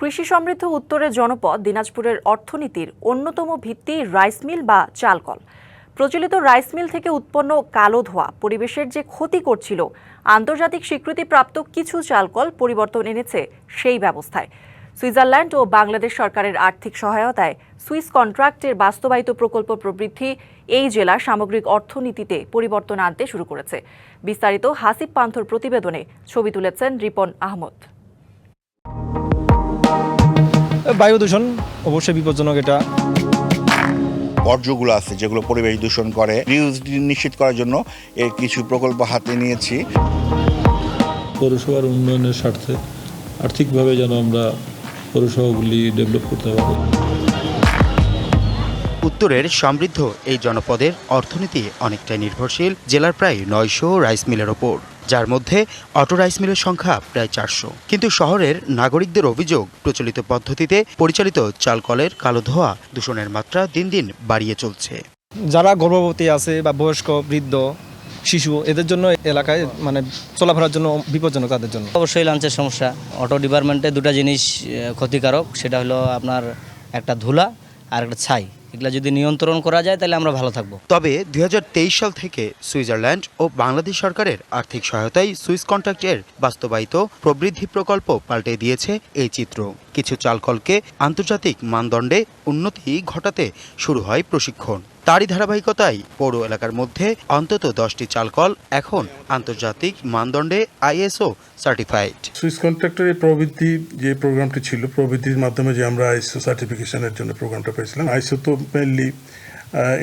কৃষি সমৃদ্ধ উত্তরের জনপদ, দিনাজপুরের অর্থনীতির অন্যতম ভিত্তি রাইস মিল বা চালকল। প্রচলিত রাইস মিল থেকে উৎপন্ন কালো ধোয়া পরিবেশের যে ক্ষতি করছিল, আন্তর্জাতিক স্বীকৃতিপ্রাপ্ত কিছু চালকল পরিবর্তন এনেছে সেই ব্যবস্থায়। সুইজারল্যান্ড ও বাংলাদেশ সরকারের আর্থিক সহায়তায় সুইস কন্ট্রাক্টের বাস্তবায়িত প্রকল্প প্রবৃদ্ধি এই জেলার সামগ্রিক অর্থনীতিতে পরিবর্তন আনতে শুরু করেছে। বিস্তারিত হাসিব পান্থর প্রতিবেদনে ছবি তুলেছেন রিপন আহমদ। বায়ু দূষণ অবশ্যই বিপজ্জনক এটা। বর্জ্যগুলো আছে যেগুলো পরিবেশ দূষণ করে। রিউজ নিশ্চিত করার জন্য এর কিছু প্রকল্প হাতে নিয়েছি। পৌরসভার উন্নয়নের স্বার্থে আর্থিকভাবে যেন আমরা পৌরসভাগুলি ডেভেলপ করতে পারি। উত্তরের সমৃদ্ধ এই জনপদের অর্থনীতি অনেকটাই নির্ভরশীল জেলার প্রায় নয়শো রাইস মিলের ওপর। যার মধ্যে অটো রাইস মিলের সংখ্যা প্রায় চারশো। কিন্তু শহরের নাগরিকদের অভিযোগ প্রচলিত পদ্ধতিতে পরিচালিত চালকলের কালো ধোয়া দূষণের মাত্রা দিন দিন বাড়িয়ে চলছে। যারা গর্ভবতী আছে বা বয়স্ক বৃদ্ধ শিশু এদের জন্য এলাকায় মানে চলাফেরার জন্য বিপজ্জনক তাদের জন্য। অবশ্যই লাঞ্চের সমস্যা। অটো ডিপার্টমেন্টে দুটো জিনিস ক্ষতিকারক। সেটা হলো আপনার একটা ধুলা আর একটা ছাই। এগুলা যদি নিয়ন্ত্রণ করা যায়, তাহলে আমরা ভালো থাকব। তবে দুই হাজার তেইশ সাল থেকে সুইজারল্যান্ড ও বাংলাদেশ সরকারের আর্থিক সহায়তায় সুইস কন্ট্রাক্টের বাস্তবায়িত প্রবৃদ্ধি প্রকল্প পাল্টে দিয়েছে এই চিত্র। কিছু চালকলকে আন্তর্জাতিক মানদণ্ডে উন্নতি ঘটাতে শুরু হয় প্রশিক্ষণ। তারই ধারাবাহিকতায় পৌর এলাকার মধ্যে অন্তত দশটি চালকল এখন আন্তর্জাতিক মানদণ্ডে আইএসও সার্টিফাইড। সুইস কন্ট্রাক্টর প্রবৃদ্ধি যে প্রোগ্রামটি ছিল, প্রবৃদ্ধির মাধ্যমে যে আমরা আইএসও সার্টিফিকেশনের জন্য প্রোগ্রামটা পেয়েছিলাম, আইএসও তো মেনলি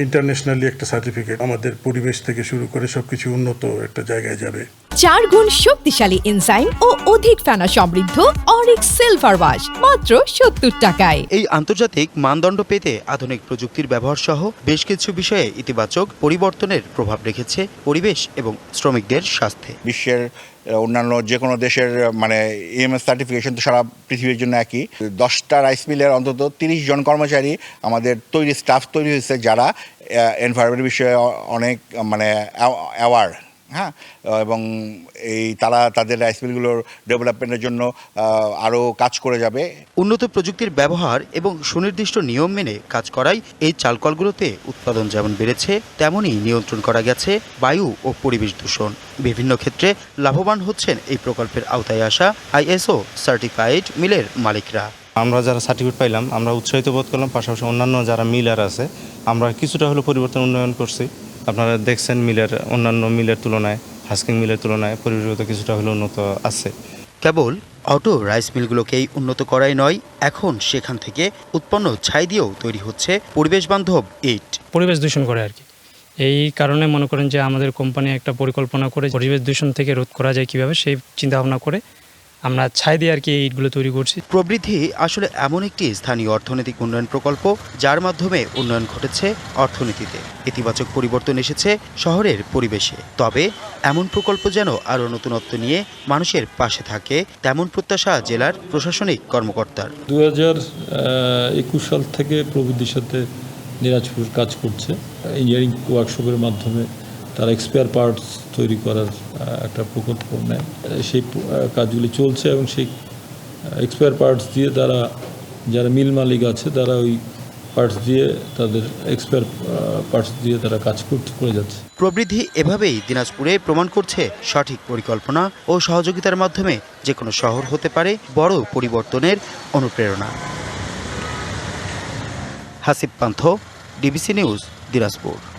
ইন্টারন্যাশনালি একটা সার্টিফিকেট আমাদের পরিবেশ থেকে শুরু করে সবকিছু উন্নত একটা জায়গায় যাবে। চার গুণ শক্তিশালী এনজাইম ও অধিক ফেনা সমৃদ্ধ অরিক্স সিলভার ওয়াশ মাত্র সত্তর টাকায়। এই আন্তর্জাতিক মানদণ্ড পেতে আধুনিক প্রযুক্তির ব্যবহার সহ বেশ কিছু বিষয়ে ইতিবাচক পরিবর্তনের প্রভাব রেখেছে পরিবেশ এবং শ্রমিকদের স্বাস্থ্যে। বিশ্বের অন্যান্য যে কোনো দেশের মানে ইএমএস সার্টিফিকেশন তো সারা পৃথিবীর জন্য একই। দশটা রাইস মিলের অন্তত তিরিশ জন কর্মচারী আমাদের তৈরি স্টাফ তৈরি হয়েছে যারা এনভায়রনমেন্ট বিষয়ে অনেক মানে অ্যাওয়ার হ্যাঁ? এবং এই তারা তাদের রাইস মিলগুলোর ডেভেলপমেন্টের জন্য আরও কাজ করে যাবে। উন্নত প্রযুক্তির ব্যবহার এবং সুনির্দিষ্ট নিয়ম মেনে কাজ করায় এই চালকলগুলোতে উৎপাদন যেমন বেড়েছে তেমনই নিয়ন্ত্রণ করা গেছে বায়ু ও পরিবেশ দূষণ। বিভিন্ন ক্ষেত্রে লাভবান হচ্ছেন এই প্রকল্পের আওতায় আসা আইএসও সার্টিফাইড মিলের মালিকরা। আমরা যারা সার্টিফিকেট পাইলাম আমরা উৎসাহিত বোধ করলাম পাশাপাশি অন্যান্য যারা মিলার আছে আমরা কিছুটা হলেও পরিবর্তন উন্নয়ন করছি। আপনারা দেখছেন মিলের অন্যান্য মিলের তুলনায় হাস্কিং মিলের তুলনায় পরিবেশগত কিছুটা হলেও উন্নত আছে। কেবল অটো রাইস মিলগুলোকেই উন্নত করাই নয় এখন সেখান থেকে উৎপন্ন ছাই দিয়েও তৈরি হচ্ছে পরিবেশ বান্ধব ইট পরিবেশ দূষণ করে আর কি। এই কারণে মনে করেন যে আমাদের কোম্পানি একটা পরিকল্পনা করে পরিবেশ দূষণ থেকে রোধ করা যায় কীভাবে সেই চিন্তা ভাবনা করে আমরা ছাই দিয়ে আর কি এই ইটগুলো তৈরি করছি। প্রবৃদ্ধি আসলে এমন একটি স্থানীয় অর্থনৈতিক উন্নয়ন প্রকল্প যার মাধ্যমে উন্নয়ন ঘটেছে অর্থনীতিতে। ইতিবাচক পরিবর্তন এসেছে শহরের পরিবেশে। তবে এমন প্রকল্প যেন আরও নতুনত্ব নিয়ে মানুষের পাশে থাকে তেমন প্রত্যাশা জেলার প্রশাসনিক কর্মকর্তার। দু হাজার একুশ সাল থেকে প্রবৃদ্ধির সাথে দিনাজপুর কাজ করছে। ইঞ্জিনিয়ারিং ওয়ার্কশপের মাধ্যমে তারা এক্সপায়ার পার্টস তৈরি করার একটা প্রকল্প নেয়। সেই কাজগুলি চলছে এবং সেই এক্সপায়ার পার্টস দিয়ে তারা, যারা মিল মালিক আছে, তারা ওই পার্টস দিয়ে তাদের এক্সপায়ার পার্টস দিয়ে তারা কাজ করতে, করে যাচ্ছে। প্রবৃদ্ধি এভাবেই দিনাজপুরে প্রমাণ করছে সঠিক পরিকল্পনা ও সহযোগিতার মাধ্যমে যে কোনো শহর হতে পারে বড় পরিবর্তনের অনুপ্রেরণা। Hasib Pantho, DBC news, Dinajpur.